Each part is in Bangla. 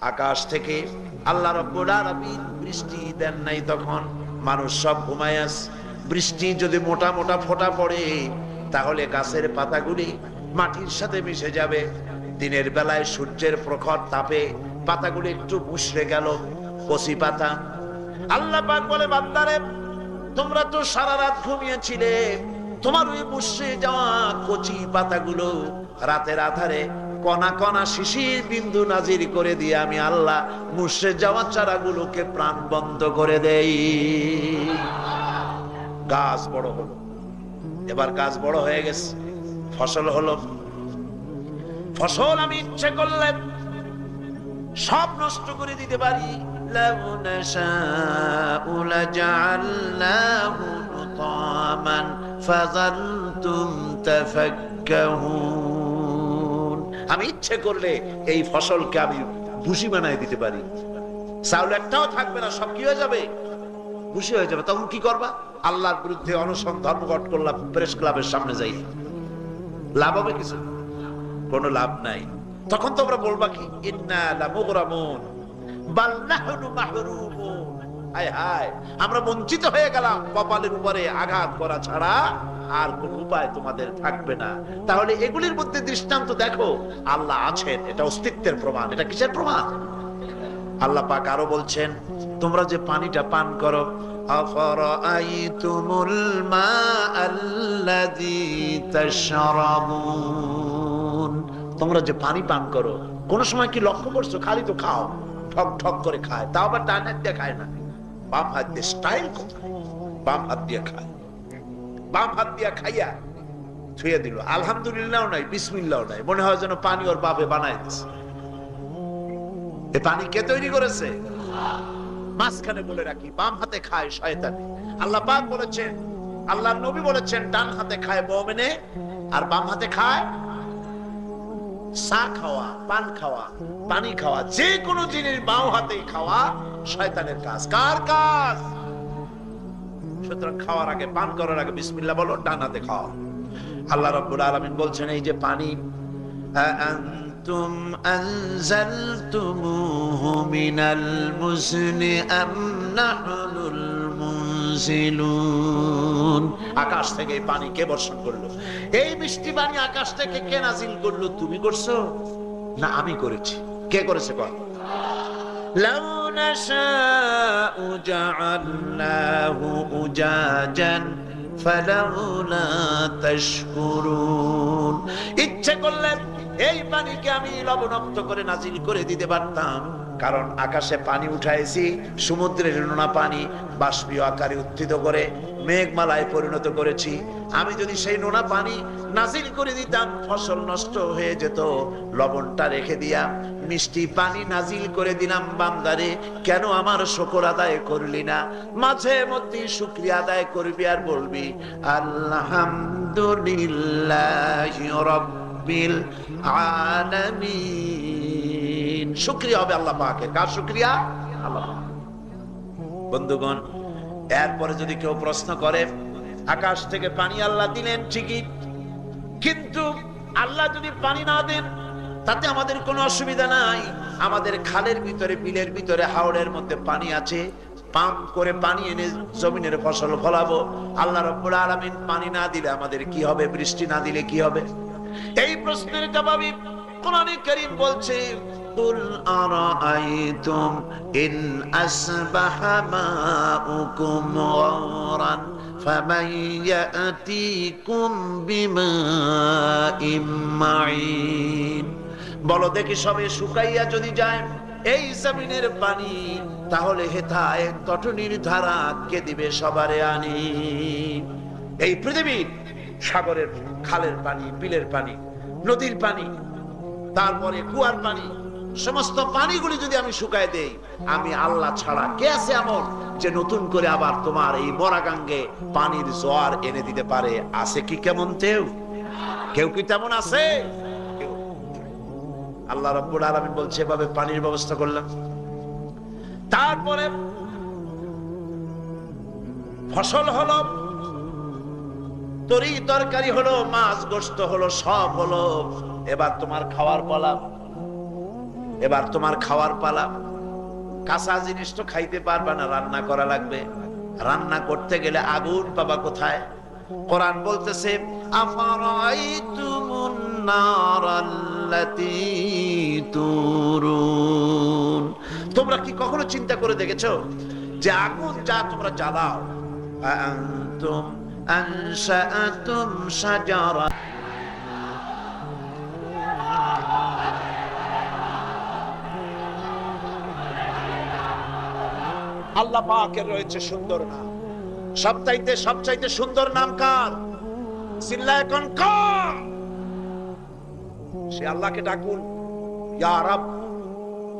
আকাশ থেকে আল্লাহ বৃষ্টি দেন নাই তখন। মানুষ সব ঘুমায় আছে। বৃষ্টি যদি মোটা মোটা ফোটা পড়ে, তাহলে গাছের পাতাগুলি মাটির সাথে মিশে যাবে। দিনের বেলায় সূর্যের প্রখর তাপে পাতাগুলি একটু মুশড়ে গেল, কচি পাতা। আল্লাহ পাক বলে, বান্দারে, তোমরা তো সারা রাত ঘুমিয়েছিলে। তোমার ওই মুশড়ে যাওয়া কচি পাতাগুলো রাতের আধারে কণা কণা শিশির বিন্দু নাজির করে দিয়ে আমি আল্লাহ মুশড়ে যাওয়া চারাগুলোকে প্রাণ বন্ধ করে দেই গাছ বড় হলো এবার গাছ বড় হয়ে গেছে ফসল হলো ফসল আমি ইচ্ছে করলে সব নষ্ট করে দিতে পারি لو نشاء لجعلناه حطاما فظلتم تفكهون আমি ইচ্ছে করলে এই ফসলকে আমি ভুসি বানাই দিতে পারি। চাউল একটাও থাকবে না, সব কি হয়ে যাবে? ভুসি হয়ে যাবে। তখন কি করবা? আল্লাহর বিরুদ্ধে অনশন ধর্মঘট করলাম প্রেস ক্লাবের সামনে যাই। লাভ হবে কিছু? কোনো লাভ নাই। তখন তোমরা বলবা কি? আমরা বঞ্চিত হয়ে গেলাম। কপালের উপরে আঘাত করা ছাড়া আর কোন উপায় তোমাদের থাকবে না। তাহলে এগুলির মধ্যে দৃষ্টান্ত দেখো, আল্লাহ আছেন, এটা অস্তিত্বের প্রমাণ, এটা কিসের প্রমাণ? আল্লাহ পাক আরও বলছেন, তোমরা যে পানিটা পান করো তোমরা যে পানি পান করো, কোন সময় কি লক্ষ্য করছ, খালি তো খাও, ঠক ঠক করে খায়, তাও আবার ডান হাত দিয়ে খায় না, বাম হাত দিয়ে স্টাইল বাম হাত দিয়ে খায়। বাম হাত দিয়ে খাইয়া ছুঁয়ে দিল। আলহামদুলিল্লাহ নাই বিসমিল্লাহ নাই। মনে হয় যেন পানি ওর বাপে বানাই দিচ্ছে এ পানি কে তৈরি করেছে? মাঝখানে বলে রাখি, বাম হাতে খায় শয়তানে। আল্লাহ পাক বলেছেন আল্লাহ নবী বলেছেন, ডান হাতে খায় মোমেনে, আর বাম হাতে খায় চা খাওয়া, পান খাওয়া, পানি খাওয়া, যে কোনো জিনিস বাম হাতে খাওয়া শয়তানের কাজ। কার কাজ? সুতরাং খাওয়ার আগে পান করার আগে বিসমিল্লাহ বলো ডান হাতে খাওয়া আল্লাহ রাব্বুল আলামিন বলছেন এই যে পানি أأنتم أنزلتموه من المزن أم نحن المنزلون আকাশ থেকে এই পানি কে বর্ষণ করলো এই মিষ্টি পানি আকাশ থেকে কে নাজিল করলো তুমি করছো না আমি করেছি কে করেছে কর لو نشاء جعلناه أجاجا فلولا تشكرون اتقوا এই পানিকে আমি লবণাক্ত করে নাজিল করে দিতে পারতাম। কারণ আকাশে পানি উঠাইছি, সমুদ্রের নোনা পানি বাষ্পীয় আকারে উত্থিত করে, মেঘমালায় পরিণত করেছি। আমি যদি সেই নোনা পানি নাজিল করে দিতাম, ফসল নষ্ট হয়ে যেত। লবণটা রেখে দিয়া মিষ্টি পানি নাজিল করে দিলাম বান্দারে, কেন আমার শকর আদায় করলি না? মাঝে মধ্যে শুক্রিয়া আদায় করবি আর বলবি আল্লাহামদুলিল্লাহ রব্বিল আলামিন। শুক্রিয়া হবে আল্লাহ পাকের। কার শুক্রিয়া? আল্লাহ বন্ধুগণ, এরপরে যদি কেউ প্রশ্ন করে, আকাশ থেকে পানি আল্লাহ দিলেন, ঠিকই। কিন্তু আল্লাহ যদি পানি না দেন, তাতে আমাদের কোনো অসুবিধা নাই। আমাদের খালের ভিতরে, বিলের ভিতরে, হাওড়ের মধ্যে পানি আছে। পাম্প করে পানি এনে জমিনের ফসল ফলাবো। আল্লাহ রব্বুল আলামিন পানি না দিলে আমাদের কি হবে? বৃষ্টি না দিলে কি হবে? এই প্রশ্নের জবাবে কোরআনে কারীম বলছে قل أرأيتم إن أصبح ماؤكم غورا فمن يأتيكم بماء معين বলো দেখি সবে শুকাইয়া যদি যায় এই জমিনের পানি তাহলে হেথায় তটনির ধারা কে দিবে সবারে আনি এই পৃথিবীর সাগরের খালের পানি, বিলের পানি, নদীর পানি, তারপরে কুয়ার পানি, সমস্ত পানিগুলি যদি আমি শুকায় দেই, আমি আল্লাহ ছাড়া কে আছে এমন যে নতুন করে আবার তোমার এই মরাগাঙ্গে পানির জোয়ার এনে দিতে পারে? আছে কি কেমন কেউ? কেউ কি তেমন আছে। আল্লাহ রব্বুল আলামিন বলছে, এভাবে পানির ব্যবস্থা করলাম। তারপরে ফসল হলো তরি তরকারি হলো, মাছ গোস্ত হলো, সব হলো। এবার তোমার খাওয়ার পালা। এবার তোমার খাওয়ার পালা। কাঁচা জিনিস তো খাইতে পারবা না, রান্না করা লাগবে। রান্না করতে গেলে আগুন পাবা কোথায়? কোরআন বলতেছে তোমরা কি কখনো চিন্তা করে দেখেছ যে আগুন যা তোমরা জ্বালাও? আনশাআতুম শাজারা আল্লাহ পাকের রয়েছে সুন্দর নাম। সবচাইতে সবচাইতে সুন্দর নাম কার? এখন কার? সে আল্লাহকে ডাকুন। ইয়া রব,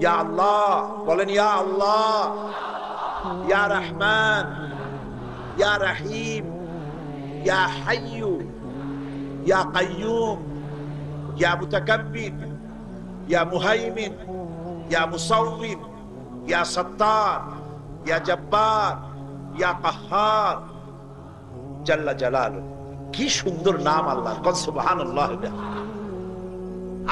ইয়া আল্লাহ, বলেন ইয়া আল্লাহ, ইয়া রহমান, ইয়া রহিম। কি সুন্দর নাম আল্লাহ সুবহানাল্লাহ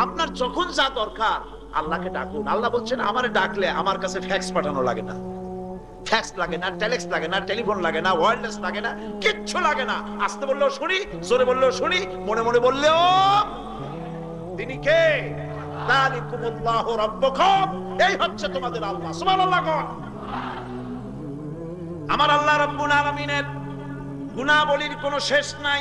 আপনার যখন যা দরকার, আল্লাহকে ডাকুন। আল্লাহ বলছেন, আমারে ডাকলে আমার কাছে ফ্যাক্স পাঠানো লাগে না। ফ্যাক্স লাগে না টেলেক্স লাগে না টেলিফোন লাগে না ওয়্যারলেস লাগে না, কিচ্ছু লাগে না। আসতে বললেও শুনি, জোরে বললেও শুনি, মনে মনে বললেও তিনি কে? এই হচ্ছে তোমাদের আল্লাহ, সুবহানাল্লাহ আমার আল্লাহ রব্বুল আলামিনের গুণাবলীর কোনো শেষ নাই।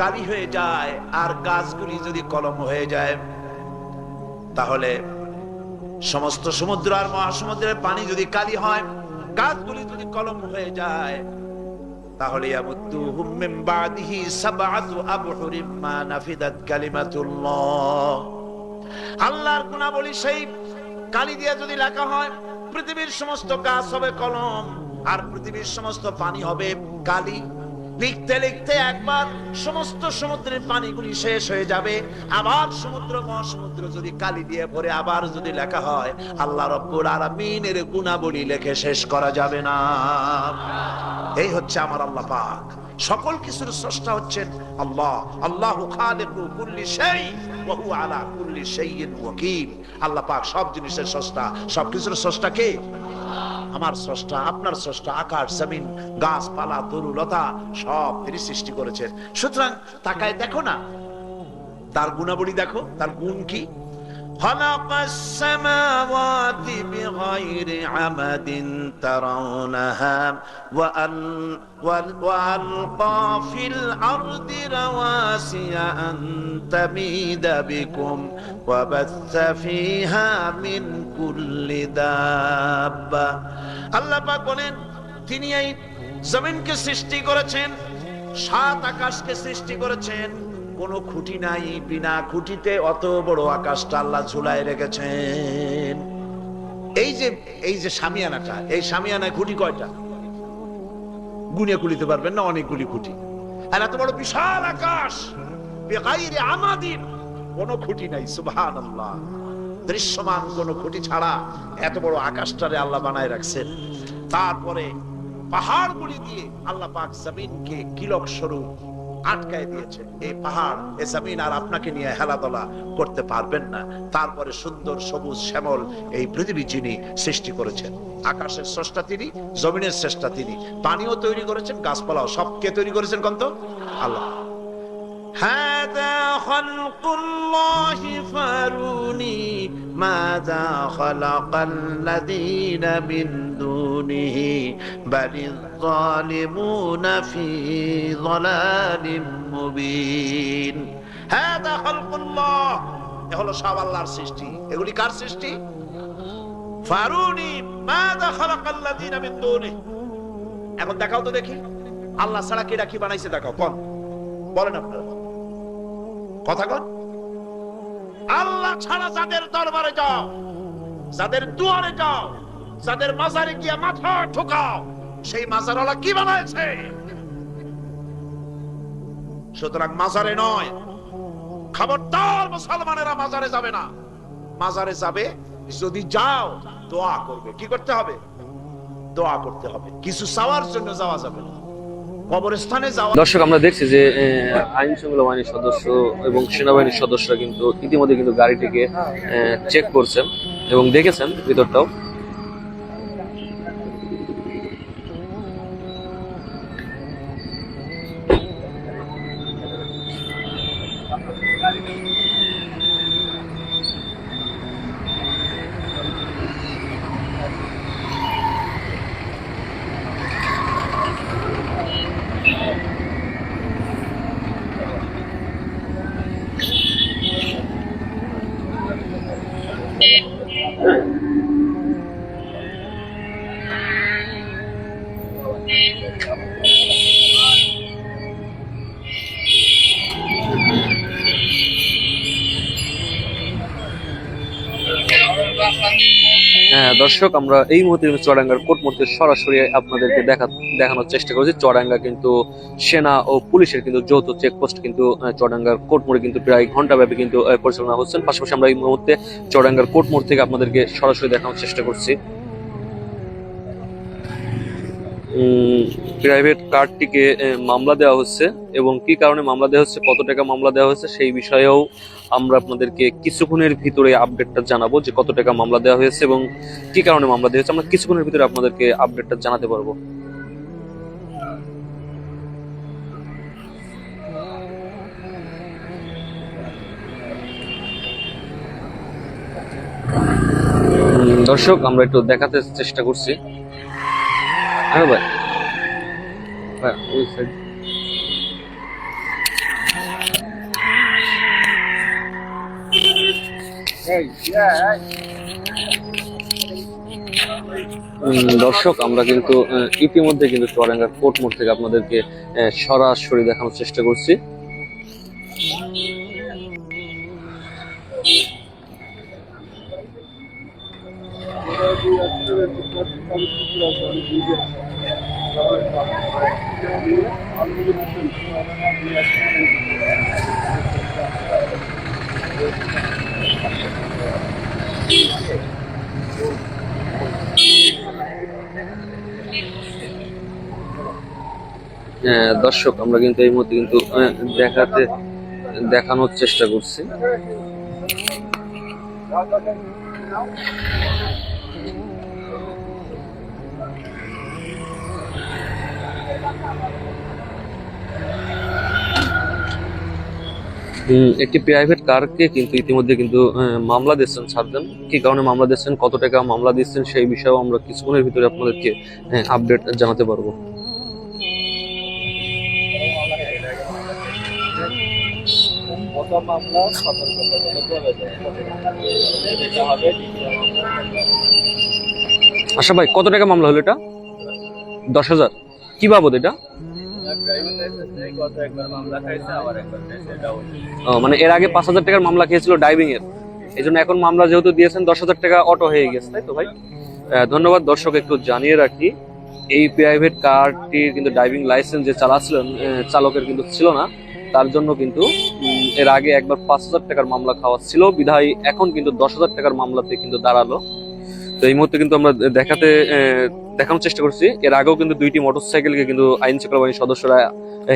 কালি হয়ে যায় আর গাছগুলি যদি কলম হয়ে যায়, তাহলে সমস্ত সমুদ্র আর মহাসমুদ্রের পানি যদি কালি হয়, গাছগুলি যদি কলম হয়ে যায়, তাহলে আল্লাহর গুণাবলী সেই কালি দিয়ে যদি লেখা হয়, পৃথিবীর সমস্ত গাছ হবে কলম, আর পৃথিবীর সমস্ত পানি হবে কালি। লিখতে লিখতে একবার সমস্ত সমুদ্রের পানিগুলি শেষ হয়ে যাবে। আবার সমুদ্র, মহাসমুদ্র যদি কালি দিয়ে ভরে আবার যদি লেখা হয়, আল্লাহ রব্বুল আলামিনের গুণাবলী লেখে শেষ করা যাবে না। এই হচ্ছে আমার আল্লাহ পাক। সকল কিছুর স্রষ্টা হচ্ছেন আল্লাহ। আল্লাহ খালিকু কুল্লি শাই ওয়া হুয়া আলা কুল্লি শাইইন ওয়াকিল। আল্লাহ পাক সব জিনিসের স্রষ্টা। সব কিছুর স্রষ্টা কে? আমার স্রষ্টা, আপনার স্রষ্টা, আকাশ, জমিন, গাছপালা তরু লতা সব তিনি সৃষ্টি করেছেন। সুতরাং তাকায় দেখো না, তার গুণাবলী দেখো, তার গুণ কি? خلق السماوات بغير عمد ترونها وأل وال- وألقى في الأرض رواسي أن تميد بكم وبث فيها من كل دابة আল্লাহ পাক বলেন তিনি এই জমিনকে সৃষ্টি করেছেন সাত আকাশকে সৃষ্টি করেছেন কোনো খুঁটি নাই, বিনা খুঁটিতে অত বড় আকাশটা আল্লাহ ঝুলাই রেখেছেন। এই যে এই যে সামিয়ানাটা, এই সামিয়ানায় খুঁটি কয়টা? গুনে কুলিতে পারবেন না, অনেকগুলি খুঁটি। আর এত বড় বিশাল আকাশ আমাদিন, কোনো খুঁটি নাই সুবহান আল্লাহ দৃশ্যমান কোনো খুঁটি ছাড়া এত বড় আকাশটারে আল্লাহ বানায় রাখছেন। তারপরে পাহাড়গুলি দিয়ে আল্লাহ পাক জমিনকে কিলক স্বরূপ আটকায় দিয়েছে এই পাহাড় এ জমিন আর আপনাকে নিয়ে হেলাদলা করতে পারবেন না তারপরে সুন্দর সবুজ শ্যামল এই পৃথিবী যিনি সৃষ্টি করেছেন আকাশের স্রষ্টা তিনি জমিনের শ্রেষ্ঠা তিনি পানিও তৈরি করেছেন গাছপালাও সবকে তৈরি করেছেন কন্ত আল্লাহ هذا خلق الله فاروني ماذا خلق الذين من دونه بل الظالمون في ضلال مبين هذا خلق الله এ হলো সব আল্লাহর সৃষ্টি এগুলি কার সৃষ্টি ফারুনি মাযা খালাকাল্লাযিনা মিন দুনিহি এখন দেখাও তো দেখি আল্লাহ ছাড়া কি কি বানাইছে দেখাও কোন বলেন আপনারা কথা কন আল্লাহ ছাড়া যাদের দরবারে যাও, যাদের দুয়ারে যাও, যাদের মাজারে গিয়া মাথা ঠোকাও, সেই মাজারওয়ালা কি বানাইছে? সুতরাং মাজারে নয়, খবরদার মুসলমানেরা মাজারে যাবে না। মাজারে যাবে, যদি যাও, দোয়া করবে। কি করতে হবে? দোয়া করতে হবে। কিছু চাওয়ার জন্য যাওয়া যাবে না। কবরস্থানে যাওয়া দর্শক, আমরা দেখছি যে আইন শৃঙ্খলা বাহিনীর সদস্য এবং সেনাবাহিনীর সদস্যরা কিন্তু ইতিমধ্যে কিন্তু গাড়িটিকে চেক করছেন এবং দেখেছেন ভিতরটাও। হ্যাঁ দর্শক, আমরা এই মুহূর্তে কিন্তু চড়াঙ্গার কোর্ট মুহূর্তে সরাসরি আপনাদেরকে দেখা, দেখানোর চেষ্টা করছি। চড়াঙ্গা কিন্তু সেনা ও পুলিশের কিন্তু যৌথ চেকপোস্ট কিন্তু চড়াঙ্গার কোর্ট মোড়ে কিন্তু প্রায় ঘণ্টা ব্যাপী কিন্তু পরিচালনা হচ্ছেন। পাশাপাশি আমরা এই মুহূর্তে চড়াঙ্গার কোর্ট মোড় থেকে আপনাদেরকে সরাসরি দেখানোর চেষ্টা করছি। প্রাইভেট কারটিকে মামলা দেওয়া হচ্ছে এবং কি কারণে মামলা দেওয়া হচ্ছে, কত টাকা মামলা দেওয়া হচ্ছে সেই বিষয়েও আমরা আপনাদেরকে কিছুক্ষণের ভিতরে আপডেটটা জানাব যে কত টাকা মামলা দেওয়া হয়েছে এবং কি কারণে মামলা দেওয়া হয়েছে। আমরা কিছুক্ষণের ভিতরে আপনাদেরকে আপডেটটা জানাতে পারব। দর্শক, আমরা একটু দেখাতে চেষ্টা করছি। হ্যাঁ ভাই হ্যাঁ ওই। উম, দর্শক আমরা কিন্তু ইতিমধ্যে কিন্তু চুয়াডাঙ্গার কোর্ট মোড় থেকে আপনাদেরকে সরাসরি দেখানোর চেষ্টা করছি দর্শক, আমরা কিন্তু এই মুহূর্তে কিন্তু দেখাতে, দেখানোর চেষ্টা করছি। একটি প্রাইভেট কারকে কিন্তু ইতিমধ্যে কিন্তু মামলা দিচ্ছেন সার্জন কি কারণে মামলা দিচ্ছেন কত টাকা মামলা দিচ্ছেন সেই বিষয়েও আমরা কিছুক্ষণের ভিতরে আপনাদেরকে আপডেট জানাতে পারব। আচ্ছা ভাই, কত টাকা মামলা হলো এটা? দশ হাজার। কি বাবদ এটা? মানে এর আগে পাঁচ হাজার টাকার মামলা খেয়েছিল ডাইভিং এর। এই জন্য এখন মামলা যেহেতু দিয়েছেন, দশ হাজার টাকা অটো হয়ে গেছে, তাই তো ভাই? ধন্যবাদ দর্শক, একটু জানিয়ে রাখি, এই প্রাইভেট কারটির কিন্তু ড্রাইভিং লাইসেন্স যে চালাচ্ছিলেন চালকের কিন্তু ছিল না। তার জন্য কিন্তু এর আগে একবার পাঁচ হাজার টাকার মামলা খাওয়া ছিল, বিধায় এখন কিন্তু দশ হাজার টাকার মামলাতে কিন্তু দাঁড়াল। তো এই মুহূর্তে কিন্তু আমরা দেখাতে দেখানোর চেষ্টা করছি। এর আগেও কিন্তু দুইটি মোটরসাইকেলকে কিন্তু আইন শৃঙ্খলা বাহিনীর সদস্যরা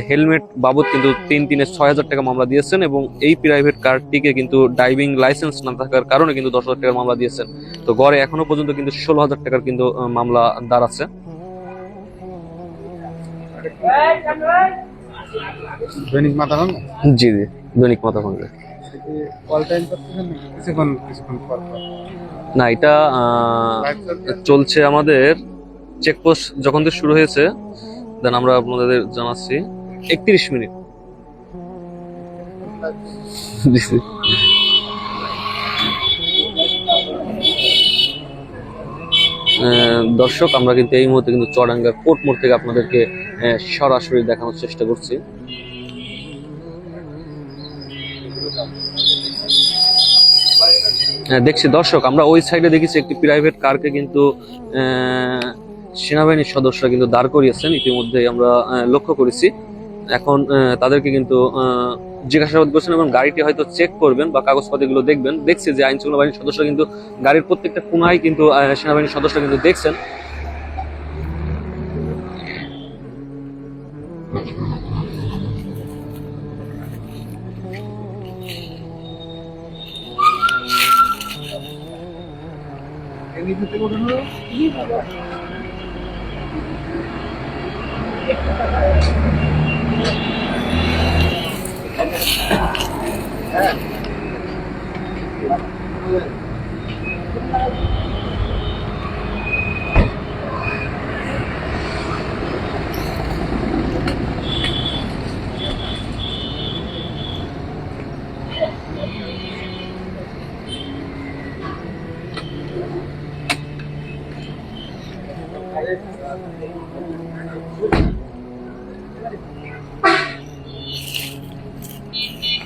হেলমেট বাবদ কিন্তু তিন তিনে ছয় হাজার টাকা মামলা দিয়েছেন এবং এই প্রাইভেট কারটিকে কিন্তু ড্রাইভিং লাইসেন্স না থাকার কারণে কিন্তু দশ হাজার টাকার মামলা দিয়েছেন। তো গড়ে এখনও পর্যন্ত কিন্তু ষোলো হাজার টাকার কিন্তু মামলা দাঁড়াচ্ছে। দৈনিক মাথা ভাঙা জি জি দৈনিক মাথা ভাঙবে কল টাইম করতেছেন কিছুক্ষণ কিছুক্ষণ পর পর। না এটা চলছে? চলছে আমাদের চেকপোস্ট যখন থেকে শুরু হয়েছে দেন আমরা আপনাদের জানাচ্ছি একত্রিশ মিনিট দিছি। আহ, দর্শক আমরা কিন্তু এই মুহূর্তে কিন্তু চড়াঙ্গা কোর্ট মোড় থেকে আপনাদেরকে সরাসরি দেখানোর চেষ্টা করছি। আহ, দেখছি দর্শক আমরা ওই সাইডে দেখেছি একটি প্রাইভেট কারকে কিন্তু সেনাবাহিনীর সদস্যরা কিন্তু দাঁড় করিয়েছেন। ইতিমধ্যে আমরা লক্ষ্য করেছি। এখন তাদেরকে কিন্তু জিজ্ঞাসাবাদ করছেন এবং গাড়িটি হয়তো চেক করবেন বা কাগজপাতিগুলো দেখবেন। দেখছি যে আইন শৃঙ্খলা বাহিনীর সদস্যরা কিন্তু গাড়ির প্রত্যেকটা কোনায় কিন্তু সেনাবাহিনীর সদস্যরা কিন্তু দেখছেন।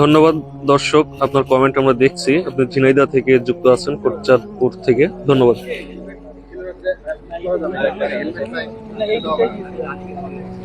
ধন্যবাদ দর্শক আপনার কমেন্ট আমরা দেখছি। আপনি ঝিনাইদা থেকে যুক্ত আছেন কোটচাঁদপুর থেকে। ধন্যবাদ।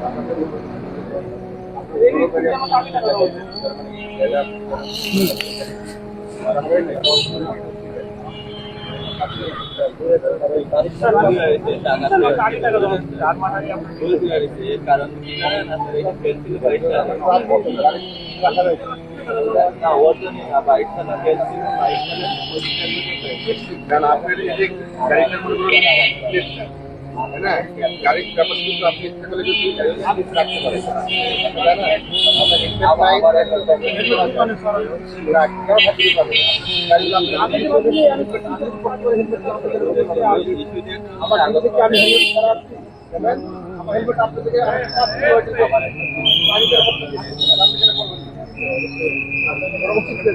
আমি বাইক এই গাড়িটা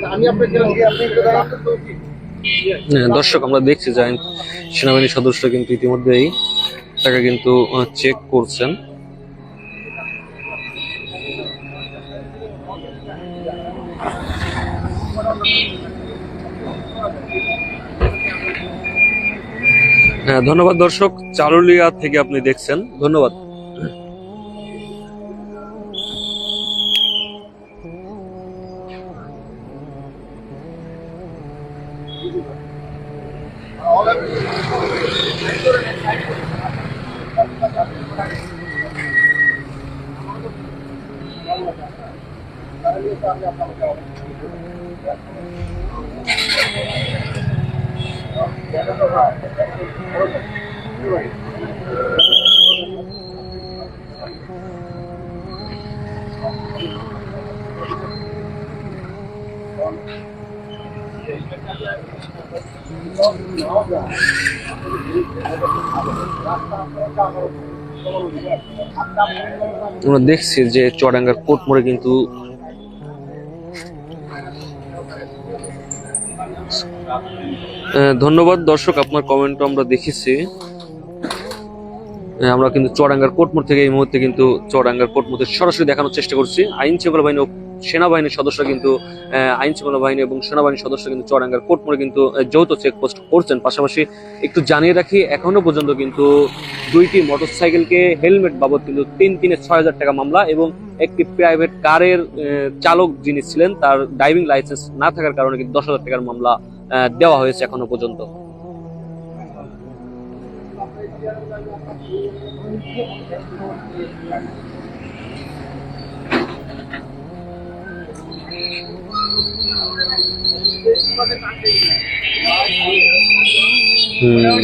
আমি আপনাকে আপনি হ্যাঁ, দর্শক আমরা দেখছি যে সেনাবাহিনীর সদস্যরা কিন্তু ইতিমধ্যেই তাকে কিন্তু চেক করছেন। হ্যাঁ ধন্যবাদ দর্শক। চারুলিয়া থেকে আপনি দেখছেন। ধন্যবাদ। আমরা দেখছি যে চড়াঙ্গার কোট মোড়ে কিন্তু ধন্যবাদ দর্শক, আপনার কমেন্ট আমরা দেখেছি। আমরা কিন্তু চুয়াডাঙ্গার কোটমোড় থেকে এই মুহূর্তে কিন্তু চুয়াডাঙ্গার কোটমোড়ে সরাসরি দেখানোর চেষ্টা করছি। আইন শৃঙ্খলা বাহিনী সেনাবাহিনীর সদস্য কিন্তু আইন শৃঙ্খলা বাহিনী এবং সেনাবাহিনীর সদস্য কিন্তু চুয়াডাঙ্গার কোর্টমোড়ে কিন্তু আহ, যৌথ চেকপোস্ট করছেন। পাশাপাশি একটু জানিয়ে রাখি এখনও পর্যন্ত কিন্তু দুইটি মোটরসাইকেলকে হেলমেট বাবদ কিন্তু তিন তিনে ছয় হাজার টাকা মামলা এবং একটি প্রাইভেট কারের চালক যিনি ছিলেন তার ড্রাইভিং লাইসেন্স না থাকার কারণে কিন্তু দশ হাজার টাকার মামলা দেওয়া হয়েছে এখনও পর্যন্ত। ਹੂੰ।